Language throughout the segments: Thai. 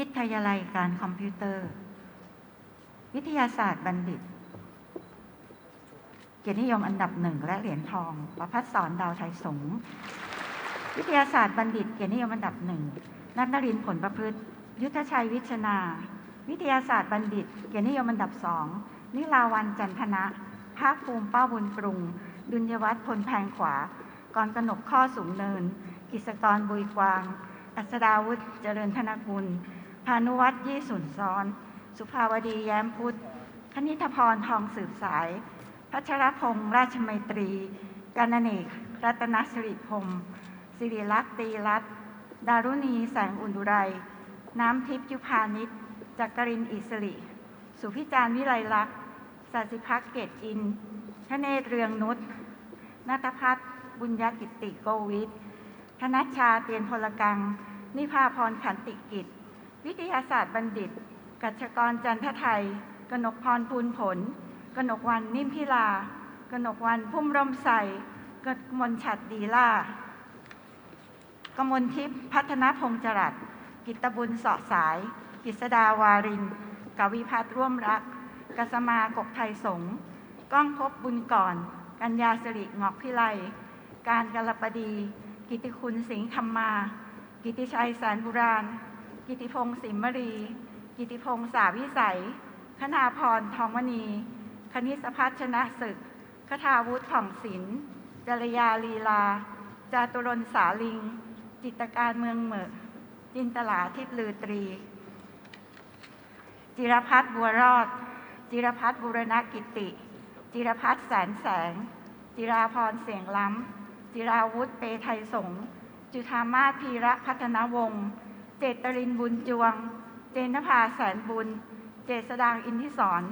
วิทยาลัยการคอมพิวเตอร์ วิทยาศาสตร์บัณฑิต เกียรตินิยมอันดับหนึ่งและเหรียญทอง ประพัฒสอนดาวไทยสงวิทยาศาสตร์บัณฑิต เกียรตินิยมอันดับหนึ่งนัทนรินผลประพฤติ ยุทธชัยวิชนา วิทยาศาสตร์บัณฑิต เกียรตินิยมอันดับสองนิลาวันจันทนะ ภาคภูมิเป้าบุญปรุง ดุลยวัฒน์พลแพงขวากรกนกข้อสูงเนิน กิษกรบุยกวาง อัศดาวุฒิเจริญธนกุลานุวัฒน์ยี่สุนซ้อน สุภาวดีแย้มพุทธคณิธพรทองสืบสาย พัชรพงษ์ราชมัยตรีกานเนกรัตนสิริพงศ์สิริลักษณ์ตีรัตน์ดารุณีแสงอุ่นดุไร น้ำทิพย์ยุพานิชจักรินอิสริ สุพิจารณ์วิไลลักษณ์สัสิพักเกตอินทเนศเรืองนุชนัทพัฒน์บุญญกิตติโกวิทธนัชชาเตียนพลกัง นิพาพรขันติกิจ วิทยาศาสตร์บัณฑิต กัชกรจันทไทย กนกพรพูนผล กนกวันนิ่มพิลา กนกวันพุ่มร่มใสกมลฉัดดีล่ากมลทิพย์พัฒนพงษ์จรัสกิตบุญเสาะสาย กิษดาวารินกวิพัฒร่วมรักกสมากกไทยสงก้องพบบุญก่อน กัญญาสิริงอกพิไล การกลปดี กิติคุณสิงห์ธรรมา กิติชัยแสนบุราณ กิติพงศ์สิมมรี กิติพงศ์สาวิสัย คณาพรทองมณี คณิสพัฒชนะศึก คทาวุฒิผ่องศิลป์จริยาลีลา จาตุรนต์สาลิง จิตการเมืองเหมอจินตลาทิพย์ลือตรี จิรพัฒน์บัวรอด จิรพัฒน์บุรณกิติ จิรพัฒน์แสนแสง จิราพรเสียงล้ำจิราวุธเปไทยสงจุธามาศพีระพัฒนวงศ์ เจตรินบุญจวง เจนภาแสนบุญ เจษดางอินทิสอน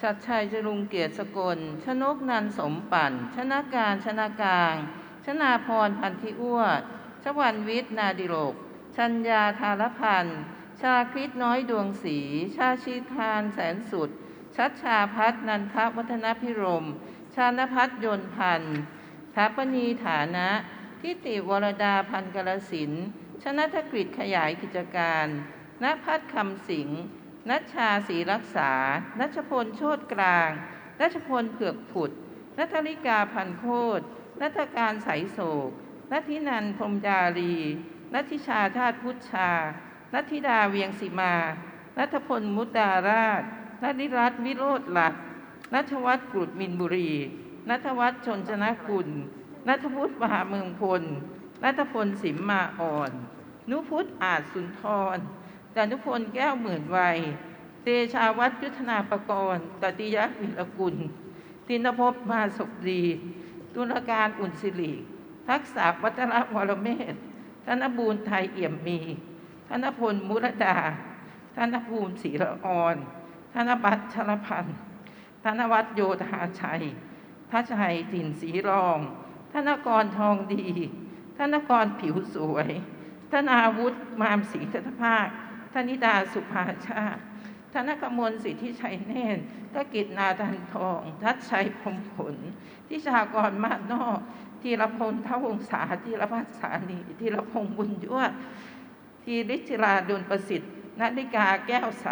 ชัดชัยจรุงเกียรติสกล ชนกนันสมปั่น ชนะการชนะกลาง ชนาพรพันธิอ้วดชวันวิทย์นาดิโรกชัญญาธารพันธ์ ชาคริตน้อยดวงศรี ชาชีทานแสนสุด ชัดชาพัฒนันทวัฒนพิรม ชานพัฒยนพันธ์ถาปณีฐานะ ทิติวรดาพันธ์กรสิน ชนะธกฤษขยายกิจการณพัฒคำสิงห์นัชชาศรีรักษา นัชพลโชตกลาง นัชพลเผือกผุด นัทลิกาพันโคตรนัทการใสโศก นัทินันพรมยาลี นัทิชาชาติพุทธชา นัทิดาเวียงสีมา นัทพลมุตดาราชนัทิรัตน์วิโรธหลัดนัทวัฒน์กรุดมินบุรี นัทวัฒน์ชนชนะกุล นัทพุทธมหาเมืองพล นัทพลสิมมาอ่อน นุพุทธอาจสุนทรดานุพลแก้วหมื่นวัย เตชาวัฒยุทธนาปกรณ์ตติยะวิรกุลตินภพมาศกดีตุลการอุ่นสิริ ทักษะวัฒนวรเมธธนบูรณ์ไทยเอี่ยมมี ธนพลมุรดา ธนภูมิศรีละอ่อน ธนบัตรชลพันธ์ ธนวัฒโยธาชัย ทัชชัยถิ่นสีรอง ธนกรทองดี ธนกรผิวสวยธนอาวุฒิมามศรีธนภาคธนิดาสุภาชาติธนกมลสิทธิชัยเนตรธกิจนาทันทอง ทัชชัยพรมผล ทิชากรมาศนอกธีรพลทวงศาธีรพัฒสานีธีรพงบุญยวดธีริชราดุลประสิทธิ์นาฬิกาแก้วใส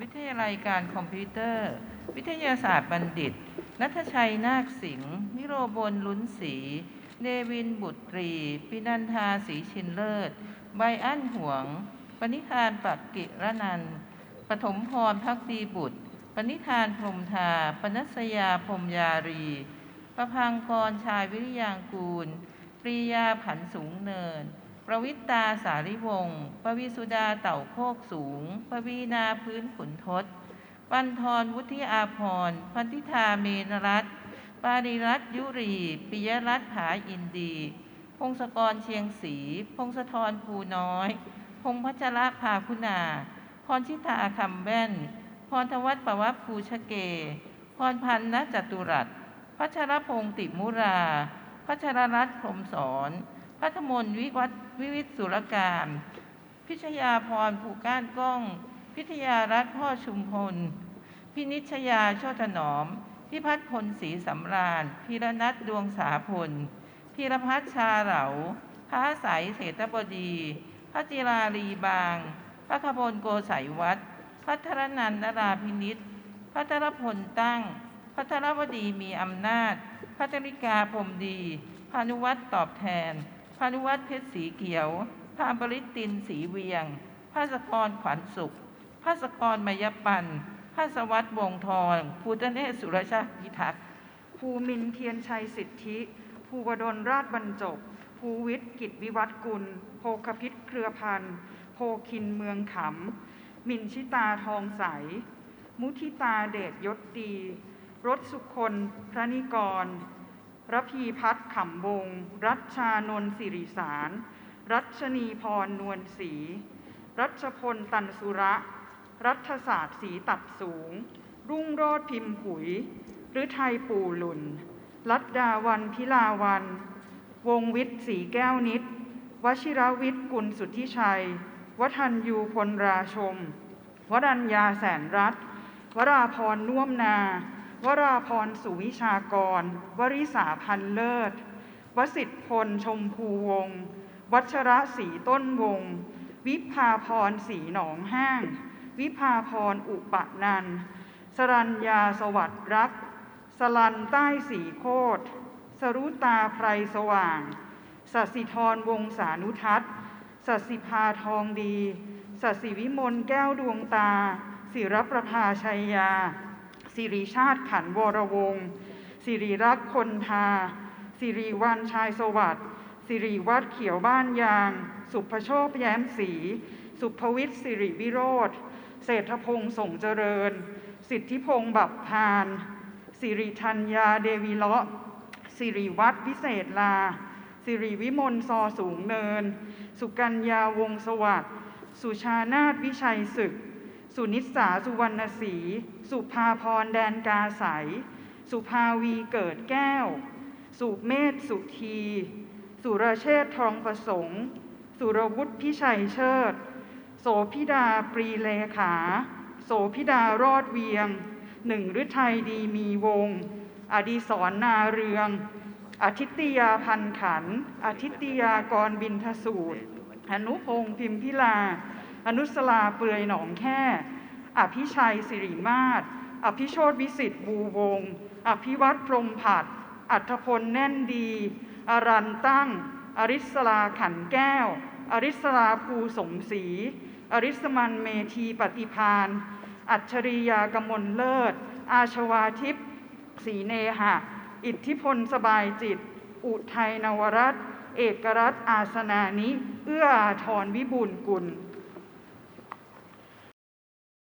วิทยาลัยการคอมพิวเตอร์ วิทยาศาสตร์บัณฑิต นัทชัยนาคสิงห์นิโรบลลุ้นศรีเดวินบุตรี ปินันทาศรีชินเลิศ ใบอั้นห่วง ปณิธานปักกิรนันปฐมพรพักดีบุตร ปณิธานพรมทา ปนัสยาพรมยารี ประพังกรชายวิริยางกูล ปรียาผันสูงเนิน ประวิตตาสาริวงศ์ปวิสุดาเต่าโคกสูง ปวีนาพื้นขุนทศ ปันทรวุฒิอาพร พันธิธาเมนรัตปาริรัตยุรีปิยรัตผาอินดี พงศกรเชียงศรี พงศธรภูน้อย พงพัชระภาคุณา พรชิตาคำแว่น พรทวัฒนประวัติภูชเก พรพันธ์ณจตุรัสพัชรพงติมุรา พัชรรัตน์พรหมสอน พัทมนวิวัฒวิวิสุรการ พิชยาพรภูก้านก้อง พิทยารัตน์พ่อชุมพล พินิชยาโชตถนอม พิพัฒน์พลศรีสำราญพีรนัทดวงสาพลพีรพัฒชาเหลาพระสายเศรษฐบดี พระจิราลีบาง พระขพลโกสัยวัดพัทรนันนราพินิษพัทรพลตั้ง พัทรวดีมีอำนาจ พัทริกาพรมดีพานุวัตรตอบแทนพานุวัตรเพชรสีเขียวพามปริตตินสีเวียงพาสกรขวัญสุขพาสกรมยปัน พาสวัตรวงทองภูตเนศสุรชาติพิทักษ์ภูมินเทียนชัยสิทธิ ภูวดลราชบรรจบ ภูวิทย์กิจวิวัฒกุล โพคพิษเครือพันธ์โพคินเมืองขำ มินชิตาทองใส มุทิตาเดชยศดีรสสุคนพระนิกรระพีพัฒน์ขำวง รัชชานนท์สิริสาร รัชนีพรนวลศรี รัชพลตันสุระ รัฐศาสตร์สีตัดสูง รุ่งโรธพิมพ์ผุย หรือไทยปู่หลุนลัดดาวันพิลาวัน วงวิทย์สีแก้วนิด วชิรวิทย์กุลสุทธิชัยวทัญยูพลราชม วรัญญาแสนรัตวราพรน่วมนา วราพรสุวิชากร วริษาพันเลิศ วสิทธิพลชมพูวงศ์วัชระศรีต้นวงศ์วิภาพรศรีหนองห้าง วิภาพรอุปนันสรัญญาสวัสดรัก สลันใต้สีโคตรสรุตาไพรสว่างสสิธรวงศานุทัศน์สสิภาทองดีสสิวิมลแก้วดวงตา ศิรประภาชัยยา สิริชาติขันวรวงศ์สิริรักษ์คนทา สิริวันชายสวัสดิ์สิริวัดเขียวบ้านยาง สุภโชคแย้มสี สุภวิทย์สิริวิโรธเศรษฐพงษ์ส่งเจริญ สิทธิพงษ์บับพานสิริธัญญาเดวีเลาะสิริวัฒน์วิเศษลา สิริวิมลซอสูงเนิน สุกัญญาวงศสวัสดิ์สุชานาถวิชัยศึก สุนิสาสุวรรณศรีสุภาพรแดนกาใสสุภาวีเกิดแก้ว สุเมธสุธี สุรเชษทองประสงค์ สุรวุฒิพิชัยเชิด โสพิดาปรีเลขา โสพิดารอดเวียง หนึ่งฤทัยดีมีวง อดีศรนาเรืองอาทิตยาพันขันอาทิตยากรบินทสูตร อนุพงษ์พิมพิลา อนุสลาเปลือยหนองแค่ อภิชัยสิริมาศ อภิโชตวิสิทธิ์บูวง อภิวัตรพรมผัด อัธพลแน่นดี อรันตั้ง อริสลาขันแก้ว อริสลาภูสมศรี อริสมันเมธีปฏิพาน อัจฉริยากมลเลิศ อาชวาทิพย์ศีเนหะ อิทธิพลสบายจิต อุทัยนวรัตเอกรัตอาสนานิ เอื้ออาทรวิบูลย์กุล